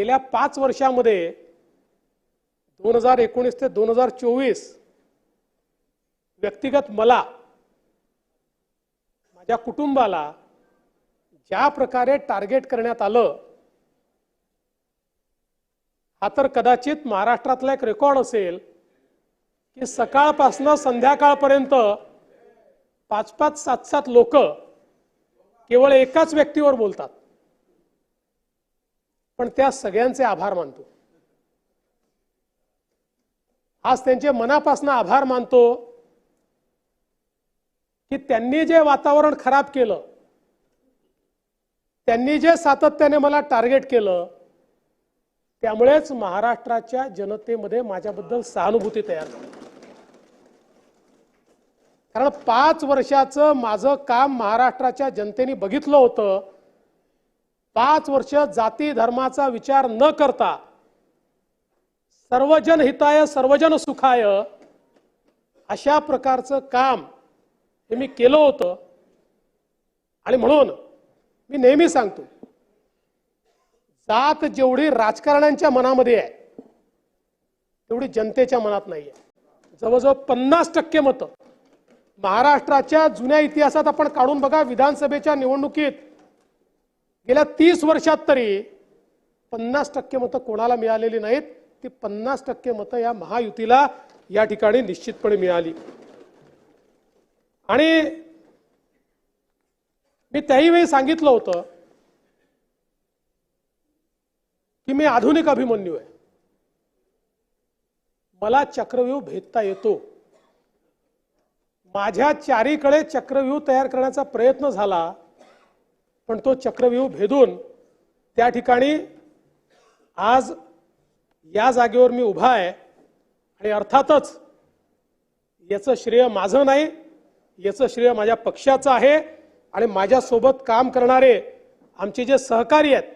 गेल्या पाच वर्षामध्ये दोन हजार एकोणीस ते दोन हजार चोवीस व्यक्तिगत मला माझ्या कुटुंबाला ज्या प्रकारे टार्गेट करण्यात आलं हा तर कदाचित महाराष्ट्रातला एक रेकॉर्ड असेल की सकाळपासनं संध्याकाळपर्यंत पाच पाच सात सात लोक केवळ एकाच व्यक्तीवर बोलतात. पण त्या सगळ्यांचे आभार मानतो. आज त्यांचे मनापासून आभार मानतो की त्यांनी जे वातावरण खराब केलं त्यांनी जे सातत्याने मला टार्गेट केलं त्यामुळेच महाराष्ट्राच्या जनतेमध्ये माझ्याबद्दल सहानुभूती तयार झाली. कारण पाच वर्षाचं माझं काम महाराष्ट्राच्या जनतेने बघितलं होतं पाच वर्ष जाती धर्माचा विचार न करता सर्वजन हिताय सर्वजन सुखाय अशा प्रकारचं काम हे मी केलं होतं. आणि म्हणून मी नेहमी सांगतो जात जेवढी राजकारण्यांच्या मनामध्ये आहे तेवढी जनतेच्या मनात नाही आहे. जवळजवळ पन्नास टक्के मतं. महाराष्ट्राच्या जुन्या इतिहासात आपण काढून बघा विधानसभेच्या निवडणुकीत गेल्या तीस वर्षात तरी पन्नास टक्के मतं कोणाला मिळालेली नाहीत. ती पन्नास टक्के मतं या महायुतीला या ठिकाणी निश्चितपणे मिळाली. आणि मी त्याही वेळी सांगितलं होतं की मी आधुनिक अभिमन्यू आहे. मला चक्रव्यूह भेदता येतो. माझ्या चारीकडे चक्रव्यूह तयार करण्याचा प्रयत्न झाला पण तो चक्रव्यूह भेदून त्या ठिकाणी आज या जागेवर मी उभा आहे आणि अर्थातच याचं श्रेय माझं नाही याचं श्रेय माझ्या पक्षाचं आहे आणि माझ्यासोबत काम करणारे आमचे जे सहकारी आहेत